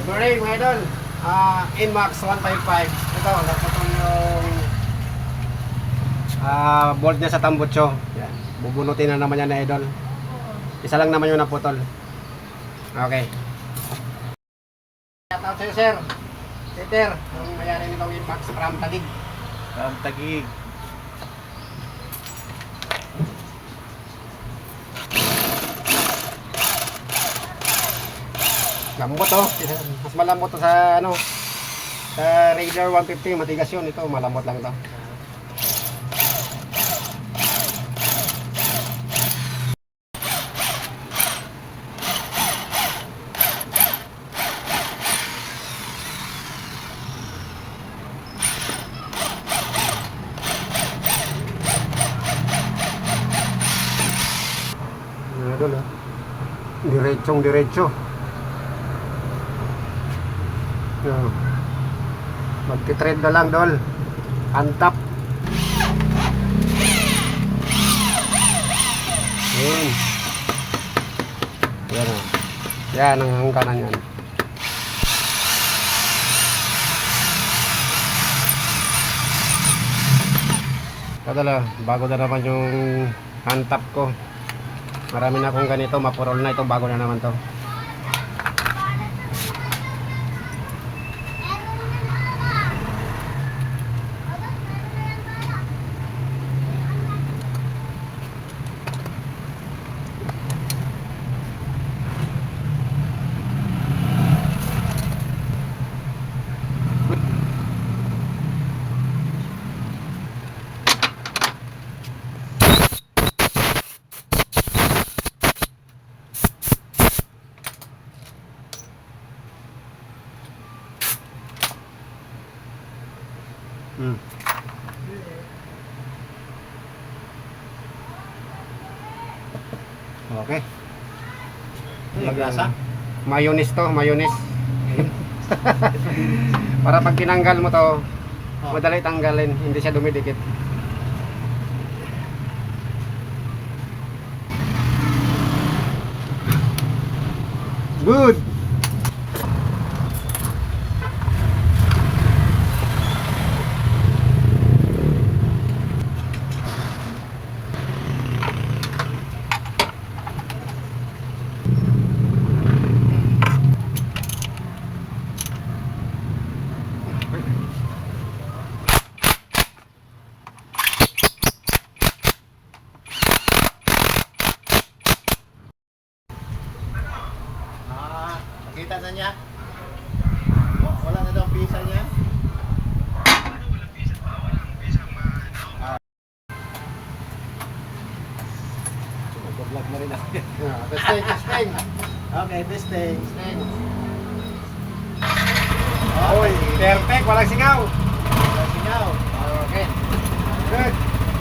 Good morning mga idol. Ah, Inmax 155. Ito, naputol yung ah bolt niya sa tambutso. Yan. Bubunutin na naman yan na idol. Isa lang naman yung naputol. Okay. Shout out sa'yo, sir. Peter, yung mayari nitong Inmax from Taguig. Ang tagig. Lambot oh. Mas malambot sa ano sa Raider 150 matigas yun ito malambot lang to. Ano ah? Diretsong diretso. Yeah. Magti-trade na lang, Dol. Antap. Yun. Yan. Yan ang hangganan yan. Kadala, bago na naman yung antap ko. Marami na akong ganito, mapurol na ito, bago na naman to. Hmm. Okay. Maglasa? Mayonnaise to, mayonnaise. Para pag tinanggal mo to, Oh. madali tanggalin, hindi siya dumidikit. Good. Nakita na niya? Wala na daw ang visa niya? Nag-vlog na rin ako. Testing, testing. Okay, testing. Testing. Okay. Perfect, walang singaw. Singaw. Okay. Good.